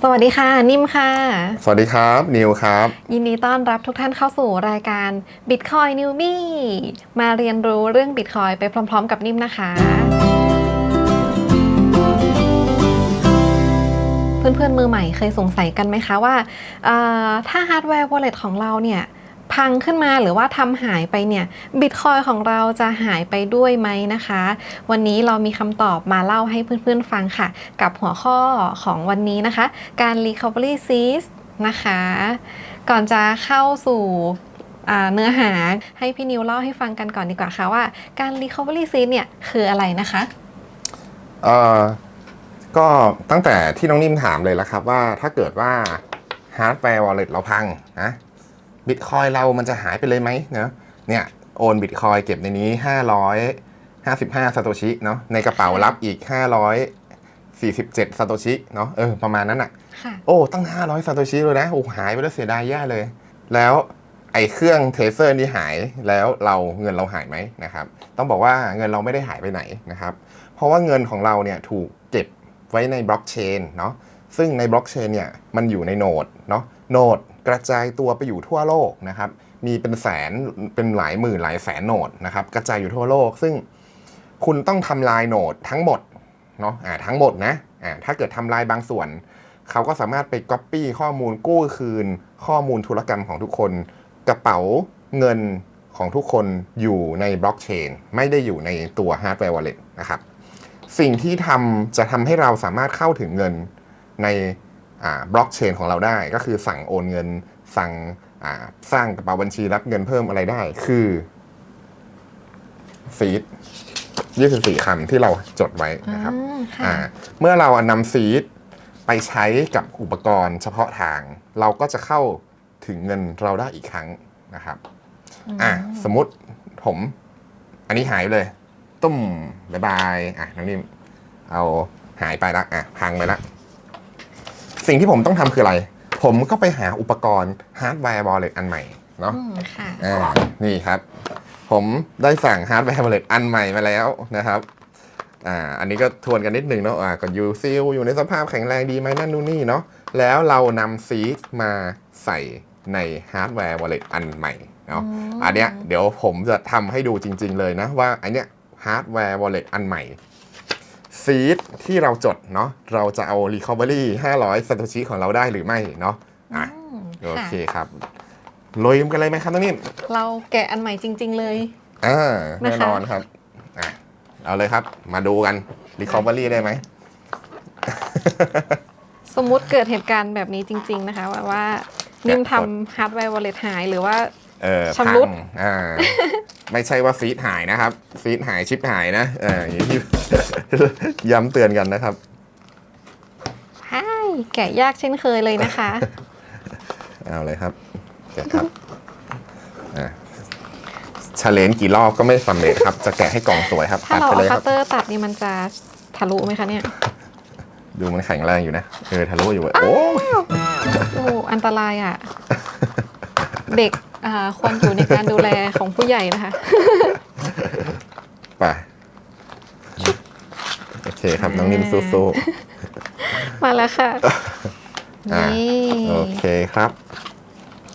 สวัสดีค่ะ นิ่มค่ะ สวัสดีครับ นิวครับ ยินดีต้อนรับทุกท่านเข้าสู่รายการ Bitcoin Newbie มาเรียนรู้เรื่อง Bitcoin ไปพร้อม ๆ กับนิ่มนะคะ เพื่อนๆมือใหม่เคยสงสัยกันไหมคะว่าเอ่อถ้าฮาร์ดแวร์ wallet ของเราเนี่ย พังขึ้นมาหรือว่าทำหายไปเนี่ยบิตคอยของเราจะหายไปด้วยไหมนะคะ วันนี้เรามีคำตอบมาเล่าให้เพื่อนๆฟังค่ะ กับหัวข้อของวันนี้นะคะ การ recovery seas นะคะ ก่อนจะเข้าสู่เนื้อหาให้พี่นิวเล่าให้ฟังกันก่อนดีกว่าค่ะว่าการ recovery seas เนี่ยคืออะไรนะคะเออก็ตั้งแต่ที่น้องนิ่มถามเลยแล้วครับว่าถ้าเกิดว่าฮาร์ดแวร์วอลเล็ตเราพังนะ บิตคอยเรามันจะหายไปเลยไหมเนาะเนี่ยโอนบิตคอยเก็บในนี้ 555ซาโตชิเนาะในกระเป๋ารับอีก 547ซาโตชิเนาะเออประมาณนั้นอะค่ะ โอ้ตั้ง 500ซาโตชิเลยนะโอ้หายไปแล้วเสียดายแย่เลย แล้วไอ้เครื่องเทเซอร์นี่หายแล้วเราเงินเราหายไหมนะครับ ต้องบอกว่าเงินเราไม่ได้หายไปไหนนะครับ เพราะว่าเงินของเราเนี่ยถูกเก็บไว้ในบล็อกเชนเนาะซึ่งในบล็อกเชนเนี่ยมันอยู่ในโนดเนาะโนด กระจายตัวไปอยู่ทั่วโลกนะครับ มีเป็นแสนเป็นหลายหมื่นหลายแสนโนดนะครับ กระจายอยู่ทั่วโลก ซึ่งคุณต้องทำลายโนดทั้งหมดเนาะอ่าทั้งหมดนะอ่าถ้าเกิดทำลายบางส่วน เขาก็สามารถไปก๊อปปี้ข้อมูลกู้คืน ข้อมูลธุรกรรมของทุกคน กระเป๋าเงินของทุกคนอยู่ในบล็อกเชนไม่ได้อยู่ในตัวฮาร์ดแวร์วอลเล็ตนะครับ สิ่งที่ทำจะทำให้เราสามารถเข้าถึงเงินใน บล็อกเชนของเราได้ ก็คือสั่งโอนเงิน สั่งอ่าสร้างกระเป๋าบัญชีรับเงินเพิ่มอะไรได้ คือฟีด24 คำที่เราจดไว้นะครับอืมค่ะอ่าเมื่อเรานำซีดไปใช้กับอุปกรณ์เฉพาะทาง เราก็จะเข้าถึงเงินเราได้อีกครั้งนะครับ อะสมมุติผม อันนี้หายไปเลย ตุ้มบายบาย อะน้องนิ่มเอาหายไปละ อะ พังไปละ สิ่งที่ผมต้องทำคืออะไร ผมก็ไปหาอุปกรณ์ฮาร์ดแวร์บอลเลตอันใหม่เนาะอืมค่ะ อ่านี่ครับ ผมได้สั่งฮาร์ดแวร์วอลเล็ตอันใหม่มาแล้วนะครับอ่าอันนี้ก็ทวนกันนิดนึงเนาะอ่าก็อยู่ซิลอยู่ในสภาพแข็งแรงดีไหมนั่นนู่นนี่เนาะแล้วเรานำซีดมาใส่ในฮาร์ดแวร์วอลเล็ตอันใหม่เนาะอืมอันเนี้ยเดี๋ยวผมจะทำให้ดูจริง ๆ เลยนะ ว่าอันเนี้ยฮาร์ดแวร์วอลเล็ตอันใหม่ ซีดที่เราจดเนาะเราจะเอา Recovery 500 s a t o s h i ของเราได้หรือไม่เนาะอะอืมโอเคค่ะครับลุยกันเลยไหมครับน้องนิ่มเราแกะอันใหม่จริง ๆ เลยอ่านะคะแน่นอนครับอะเอาเลยครับมาดูกัน Recovery ได้ไหม สมมุติเกิดเหตุการณ์แบบนี้จริง ๆ นะคะว่าว่านิ่มแกะกดทำฮาร์ดแวร์วอลเล็ตหายหรือว่าเออชำรุดพังอ่าไม่ใช่ว่าฟีดหายนะครับฟีดหายชิปหายนะเอออย่างที่ ย้ำเตือนกันนะครับใช่แกะยากเช่นเคยเลยนะคะ เอาเลยครับแกะครับอ่าชาเลนกี่รอบก็ไม่สำเร็จครับ จะแกะให้กล่องสวยครับถ้าตัดเราไปเลเอายคคัรัตบ เตอร์ตัดนี่มันจะทะลุไหมคะเนี่ยดูมันแข็งแรงอยู่นะ เออทะลุอยู่เว้ยโอ้ยโอ้อันตรายอะ เด็กอ่าควรอยู่ในการดูแลของผู้ใหญ่นะคะ ไปโอ เคครับน้องนิ่มสู้มาแล้วค่ะอ่านี่ๆโอเคครับ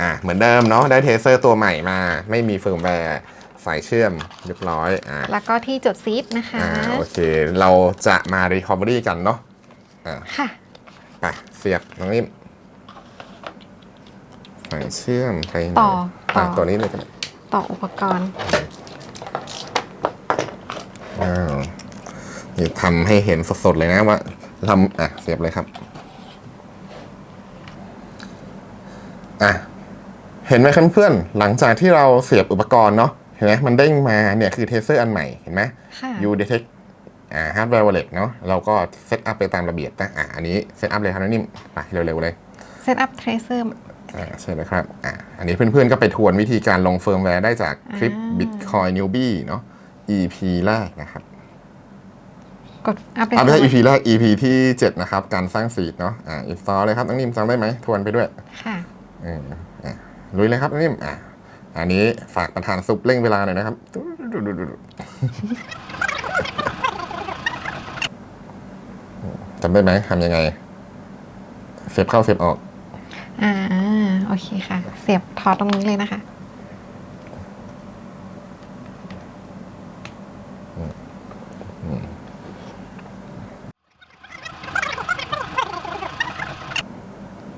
อะเหมือนเดิมเนาะได้เทเซอร์ตัวใหม่มา ไม่มีเฟิร์มแวร์สายเชื่อมเรียบร้อยอ่าแล้วก็ที่จดซีดนะคะ อ่าโอเค เราจะมา Recovery กันเนาะอ่าค่ะ ไปเสียบน้องนิ่มสายเชื่อมไปไหนต่อต่ออะตัวนี้เลยกันต่ออุปกรณ์ อ้าว นี่ทำให้เห็นสดๆเลยนะว่าทำอะเสียบเลยครับ อะเห็นไหมครับเพื่อนๆหลังจากที่เราเสียบอุปกรณ์เนาะเห็นไหมมันเด้งมาเนี่ยคือเทเซอร์อันใหม่เห็นไหมค่ะ U detect อ่า hardware wallet เนาะเราก็เซตอัพไปตามระเบียบนะอะอันนี้เซตอัพเลยครับน้องนิ่มไปเร็วๆเลยเซตอัพเทรเซอร์อ่าใช่เลยครับอ่าอันนี้เพื่อนๆก็ไปทวนวิธีการลงเฟิร์มแวร์ได้จากคลิปอ่า Bitcoin Newbie เนาะ EP แรกนะครับ กดอัพไปอ่าไม่ใช่ทำ EP แรก EP ที่ 7 นะครับ การสร้างฟีดเนาะอ่า install เลยครับน้องนิ่มจำได้ไหมทวนไปด้วยค่ะอืมอะลุยเลยครับน้องนิ่มอะอันนี้ฝากประธานซุปเร่งเวลาหน่อยนะครับจำได้ไหมทำยังไง เสียบเข้าเสียบออก อ่า โอเคค่ะ เสียบถอดตรงนี้เลยนะคะ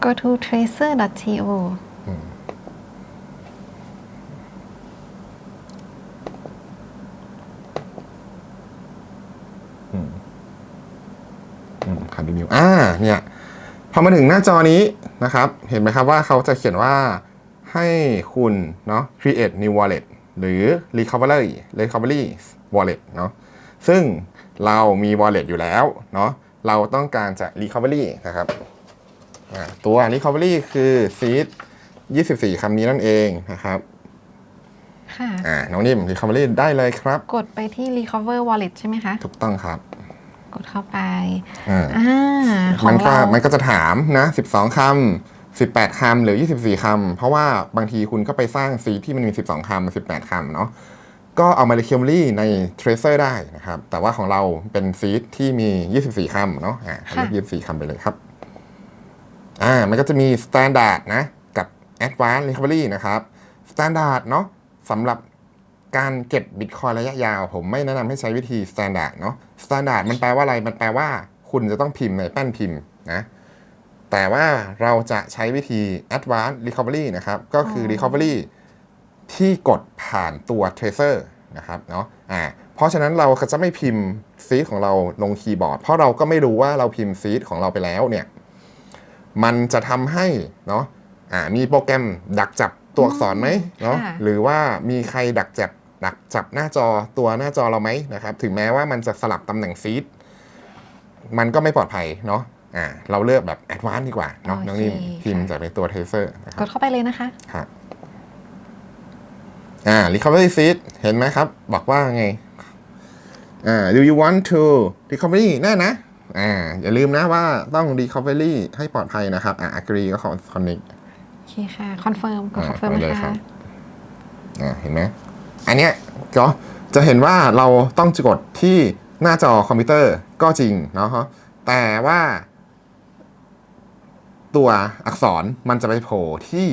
go to tracer.to คอนติเนียอ่า เนี่ย พอมาถึงหน้าจอนี้นะครับ เห็นไหมครับว่าเขาจะเขียนว่าให้คุณเนาะ create new wallet หรือ recovery recovery wallet เนาะ ซึ่งเรามี wallet อยู่แล้ว เนาะ เราต้องการจะ recovery นะครับ ตัว recovery คือ seed 24 คำนี้นั่นเองนะครับค่ะอ่าน้องนิ่ม recovery ได้เลยครับ กดไปที่ recover wallet ใช่ไหมคะ ถูกต้องครับ กดเข้าไปอ่าอ่าขอมังนก็เรามันก็จะถามนะ 12 คำ18 คำหรือ 24 คำ เพราะว่าบางทีคุณก็ไปสร้างซีที่มันมี 12 คำ 18 คำเนาะก็เอามาเรียมรี่ใน Tracer ได้นะครับ แต่ว่าของเราเป็นซีที่มี 24 คำเนาะอ่าเรียก24 คำไปเลยครับ อ่ามันก็จะมี Standard นะกับ Advanced Recovery นะครับ Standard เนาะสำหรับการเก็บบิตคอยระยะยาว ผมไม่แนะนำให้ใช้วิธี Standard เนาะ Standard มันแปลว่าอะไร มันแปลว่าคุณจะต้องพิมพ์ในแป้นพิมพ์นะแต่ว่าเราจะใช้วิธี Advanced Recovery นะครับ ก็คือ Recovery ที่กดผ่านตัว Tracer นะครับเนาะอ่าเพราะฉะนั้นเราก็จะไม่พิมพ์ซีดของเราลงคีย์บอร์ด เพราะเราก็ไม่รู้ว่าเราพิมพ์ซีดของเราไปแล้วเนี่ย มันจะทำให้เนาะอ่ามีโปรแกรมดักจับตัวอักษรไหมเนาะค่ะหรือว่ามีใครดักจับดักจับหน้าจอตัวหน้าจอเราไหมนะครับ ถึงแม้ว่ามันจะสลับตำแหน่งซีดมันก็ไม่ปลอดภัยเนาะอ่าเราเลือกแบบแอดวานซ์ดีกว่าเนาะน้องนิ่มโอเคพิมพ์ค่ะจากในตัว Tracer นะคกรับดเข้าไปเลยนะคะครับอ่า recovery seed เห็นไหมครับ บอกว่าไงอ่า do you want to recovery แน่นะ อ่าอย่าลืมนะว่าต้อง recovery ให้ปลอดภัยนะครับ อ่า agree ก็ขอ connect โอเคค่ะ confirm กดอ่า confirm ไปเลยนะครัคะบอ่าเห็นไหมอันเนี้ยก็จะเห็นว่าเราต้องกดที่หน้าจอคอมพิวเตอร์ก็จริงเนาะแต่ว่า ตัวอักษรมันจะไปโผล่ที่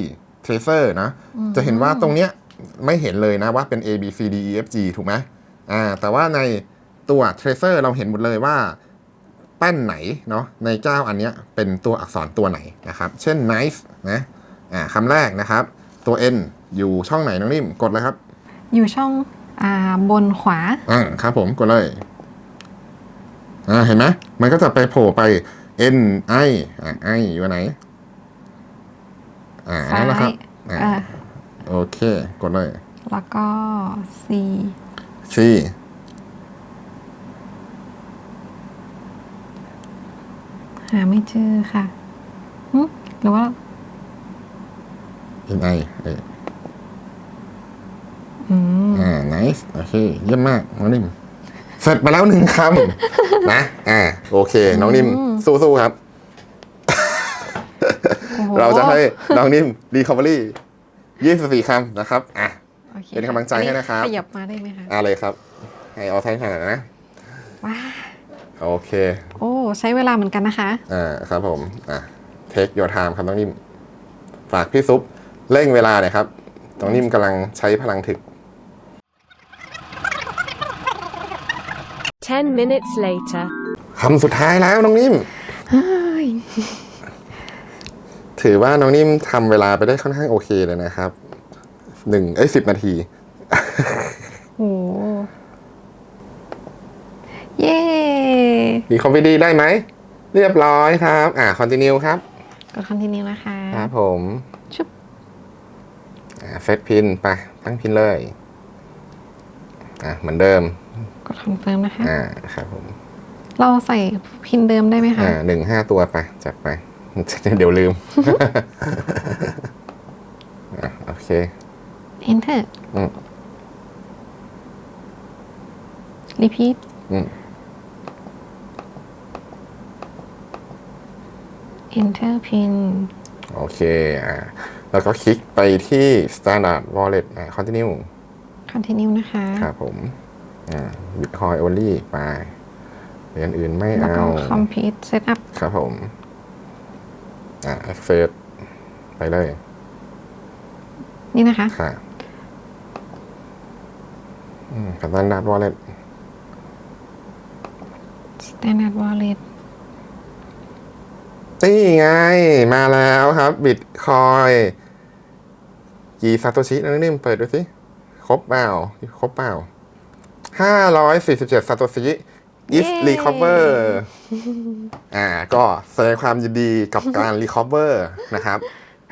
tracer นะ จะเห็นว่าตรงเนี้ยไม่เห็นเลยนะว่าเป็น A B C D E F G ถูกไหมอ่าแต่ว่าในตัว tracer เราเห็นหมดเลยว่า แป้นไหนเนาะในเจ้าอันเนี้ยเป็นตัวอักษรตัวไหนนะครับเช่น nice นะอ่าคำแรกนะครับ ตัว N อยู่ช่องไหนน้องนิ่มกดเลยครับ อยู่ช่องอ่าบนขวาอ่าครับผมกดเลยอ่าเห็นไหมมันก็จะไปโผล่ไป N I อ่า I อยู่อันไหนอ่าซ้ายนั่นแหละครับอ่าอ่าโอเค กดเลย แล้วก็ C C หาไม่เจอค่ะหึหรือว่า N I เอออืม อ่า nice โอเค เยี่ยมมาก น้องนิ่มเสร็จไปแล้วหนึ่งคำ นะ อ่า โอเค น้องนิ่มสู้ๆครับ โอ้โหเราจะให้น้องนิ่ม recovery 24คำนะครับ อะ โอคเป็นกำลังใจให้นะครับ ขยับมาได้ไหมคะอ่าเลยครับ ให้เอาไทยขนาดนะ ว้า โอเค โอ้ใช้เวลาเหมือนกันนะคะ อ่าครับผม อะ take your time ครับน้องนิ่ม ฝากพี่ซุปเร่งเวลาหน่อยครับ น้องนิ่มกำลังใช้พลังถึก 10 minutes later. คำสุดท้ายแล้วน้องนิ่มถือว่าน้องนิ่มทำเวลาไปได้ค่อนข้างโอเคเลยนะครับหนึ่งเอ้ยสิบนาที โอ้เย้ ดีคอมพิวดีได้ไหม เรียบร้อยครับ อ่าคอนติเนียครับ กด continue นะคะ ครับผมชุบอ่าเซตพินไป ตั้งพินเลย อ่าเหมือนเดิม กด confirm นะคะ อ่า ครับผม เราใส่พินเดิมได้ไหมคะ อ่าหนึ่งห้าตัวไป จัดไป เดี๋ยวลืมอะโอเค enter อืม repeat อืม enter pin โอเคอ่าแล้วก็คลิกไปที่ standard wallet อ่า continue continue นะคะ ครับผมอ่า bitcoin only ไปเหรียญอื่นไม่แล้วเอาก็ complete setup ครับผมอ่า access ไปเลย นี่นะคะ ค่ะอืมกับนั้นนัดวอลเล็ต Standard Wallet นี่ไง มาแล้วครับบิตคอยกี่ซาโตชินั่นนี่เปิดดูสิครบเปล่าครบเปล่าห้าร้อยสี่สิบเจ็ดซาโตชิ is เย้ recover อ่า ก็แสดงความยินดีกับการ recover นะครับ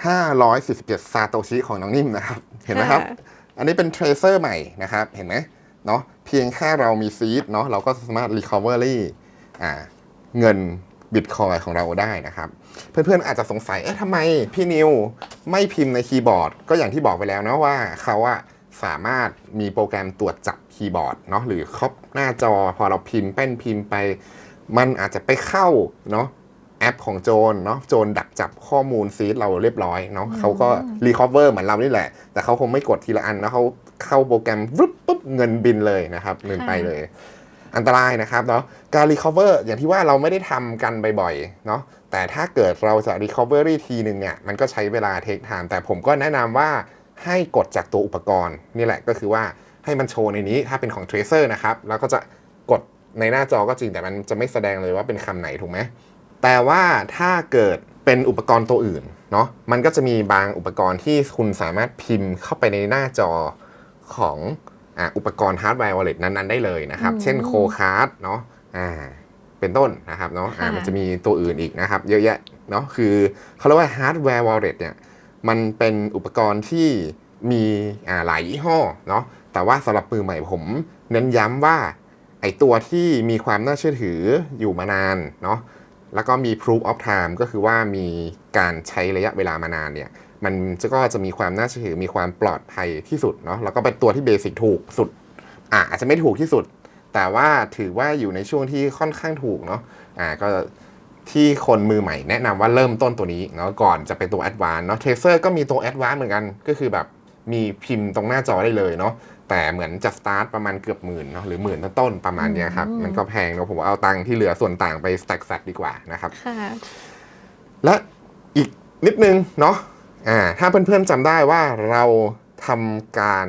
ห้าร้อยสี่สิบเจ็ดซาโตชิของน้องนิ่มนะครับ เห็นไหมครับค่ะอันนี้เป็นเทรเซอร์ใหม่นะครับ เห็นไหมเนาะเพียงแค่เรามีซีดเนาะเราก็สามารถ recovery อ่า เงิน บิตคอยของเราได้นะครับ เพื่อนๆอาจจะสงสัย เอ๊ะทำไมพี่นิวไม่พิมพ์ในคีย์บอร์ด ก็อย่างที่บอกไปแล้วนะว่าเขาอะสามารถมีโปรแกรมตรวจจับคีย์บอร์ดเนาะหรือครอบหน้าจอพอเราพิมพ์แป้นพิมพ์ไป มันอาจจะไปเข้าเนาะแอปของโจรเนาะโจรดักจับข้อมูลซีดเราเรียบร้อยเนาะเขาก็รีคอเวอร์เหมือนเรานี่แหละ แต่เขาคงไม่กดทีละอันแล้วเขาเข้าโปรแกรมวึบปุ๊บเงินบินเลยนะครับเงินไปเลย อันตรายนะครับเนาะการ recover อย่างที่ว่าเราไม่ได้ทำกันบ่อยๆเนาะแต่ถ้าเกิดเราจะ recovery ทีหนึ่งเนี่ยมันก็ใช้เวลา take time แต่ผมก็แนะนำว่าให้กดจากตัวอุปกรณ์นี่แหละก็คือว่าให้มันโชว์ในนี้ถ้าเป็นของ tracer นะครับแล้วก็จะกดในหน้าจอก็จริงแต่มันจะไม่แสดงเลยว่าเป็นคำไหนถูกไหมแต่ว่าถ้าเกิดเป็นอุปกรณ์ตัวอื่นเนาะมันก็จะมีบางอุปกรณ์ที่คุณสามารถพิมพ์เข้าไปในหน้าจอของ อ่าอุปกรณ์ฮาร์ดแวร์วอลเล็ตนั้นๆได้เลยนะครับอืมเช่นโคคาร์ดเนาะอ่าเป็นต้นนะครับเนาะอ่าค่ะมันจะมีตัวอื่นอีกนะครับ เยอะแยะเนาะคือเขาเรียกว่าฮาร์ดแวร์วอลเล็ตเนี่ยมันเป็นอุปกรณ์ที่มีอ่าหลายยี่ห้อเนาะแต่ว่าสำหรับมือใหม่ผม เน้นย้ำว่าไอตัวที่มีความน่าเชื่อถืออยู่มานานเนาะแล้วก็มี proof of time ก็คือว่ามีการใช้ระยะเวลามานานเนี่ย มันจะก็จะมีความน่าเชื่อถือมีความปลอดภัยที่สุดเนาะแล้วก็เป็นตัวที่เบสิกถูกสุดอะอาจจะไม่ถูกที่สุด แต่ว่าถือว่าอยู่ในช่วงที่ค่อนข้างถูกเนาะอ่าก็ที่คนมือใหม่แนะนำว่าเริ่มต้นตัวนี้เนาะก่อนจะเป็นตัว Advanced เนาะ Tracer ก็มีตัว Advanced เหมือนกัน ก็คือแบบมีพิมพ์ตรงหน้าจอได้เลยเนาะแต่เหมือนจะสตาร์ทประมาณเกือบหมื่นเนาะหรือหมื่นต้นๆประมาณเนี้ยครับอืมมันก็แพงเนาะผมเอาตังค์ที่เหลือส่วนต่างไป stack stack ดีกว่านะครับค่ะและอีกนิดนึงเนาะ อ่าถ้าเพื่อนๆจำได้ว่าเราทำการ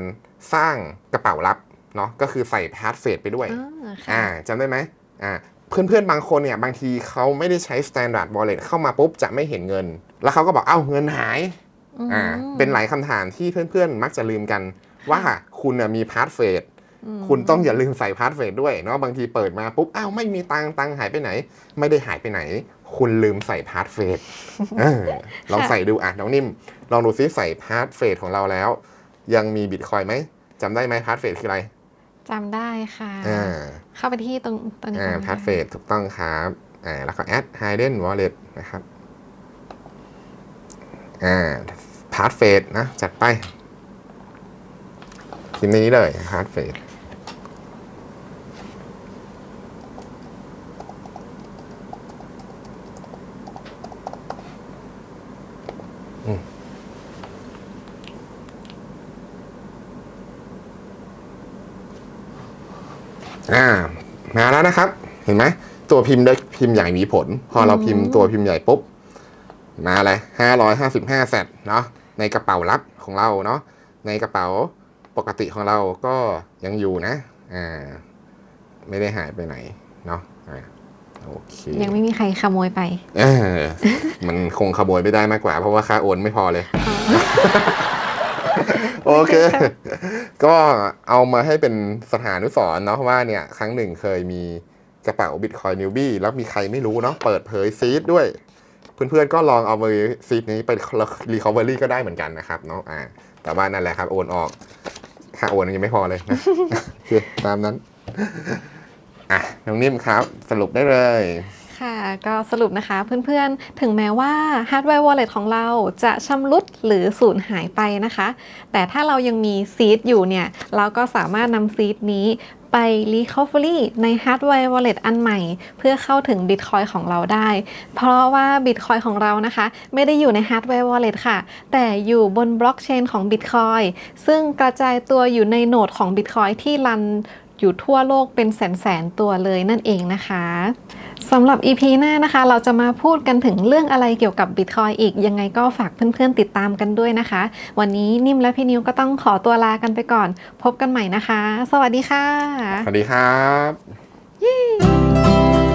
สร้างกระเป๋าลับเนาะก็คือใส่พาสเฟดไปด้วยอ่าอ่าค่ะจำได้ไหมอ่าเพื่อนๆ บางคนเนี่ย บางทีเขาไม่ได้ใช้ standard wallet เข้ามาปุ๊บจะไม่เห็นเงิน แล้วเขาก็บอกเอ้าเงินหายอ่าเป็นหลายคำถามที่เพื่อนๆ มักจะลืมกัน ว่าคุณน่ะมีพาสเฟดอืมคุณต้องอย่าลืมใส่พาสเฟดด้วยเนาะบางทีเปิดมาปุ๊บอ้าวไม่มีตังค์ตังค์หายไปไหน ไม่ได้หายไปไหน คุณลืมใส่พาสเฟดเออลองใส่ดูอะน้องนิ่ม ลองดูซิใส่พาสเฟดของเราแล้ว ยังมีบิตคอยไหมจำได้ไหมพาสเฟดคืออะไรจำได้ค่ะอ่าเข้าไปที่ตรงตรงนี้อ่าก่อนนะคะพาสเฟดถูกต้องครับอ่าแล้วก็ add hidden wallet นะครับอ่าพาสเฟดนะ จัดไปพิมพ์ในนี้เลยพาสเฟดอ่า มา แล้วนะครับ เห็นไหมตัวพิมพ์เล็กพิมพ์ใหญ่มีผล พอเราพิมพ์ตัวพิมพ์ใหญ่ปุ๊บมาเลยห้าร้อยห้าสิบห้าเซตเนาะในกระเป๋าลับของเราเนาะในกระเป๋าปกติของเราก็ยังอยู่นะอ่าไม่ได้หายไปไหนเนาะอ่าโอเคยังไม่มีใครขโมยไป เออ มันคงขโมยไม่ได้มากกว่า เพราะว่าค่าโอนไม่พอเลย โอเค ก็เอามาให้เป็นสถานุสรณ์เนาะว่าเนี่ย ครั้งหนึ่งเคยมีกระเป๋า Bitcoin Newbie แล้วมีใครไม่รู้เนาะเปิดเผยซีดด้วย เพื่อนๆก็ลองเอาไปซีดนี้ไป recovery ก็ได้เหมือนกันนะครับเนาะอ่าแต่ว่านั่นแหละครับโอนออกค่าโอนยังไม่พอเลยนะโอตามนั้น อะ น้องนิ่มครับ สรุปได้เลย ค่ะ ก็สรุปนะคะเพื่อนๆ ถึงแม้ว่า Hardware Wallet ของเราจะชำรุดหรือสูญหายไปนะคะ แต่ถ้าเรายังมีซีดอยู่เนี่ย เราก็สามารถนำซีดนี้ไป Recovery ใน Hardware Wallet อันใหม่ เพื่อเข้าถึง Bitcoin ของเราได้ เพราะว่า Bitcoin ของเรานะคะ ไม่ได้อยู่ใน Hardware Wallet ค่ะ แต่อยู่บนบล็อกเชนของ Bitcoin ซึ่งกระจายตัวอยู่ในโหนดของ Bitcoin ที่รันอยู่ทั่วโลกเป็นแสนๆตัวเลยนั่นเองนะคะ สำหรับ EP หน้านะคะ เราจะมาพูดกันถึงเรื่องอะไรเกี่ยวกับ Bitcoin อีก ยังไงก็ฝากเพื่อนๆติดตามกันด้วยนะคะ วันนี้นิ่มและพี่นิวก็ต้องขอตัวลากันไปก่อน พบกันใหม่นะคะ สวัสดีค่ะ สวัสดีครับ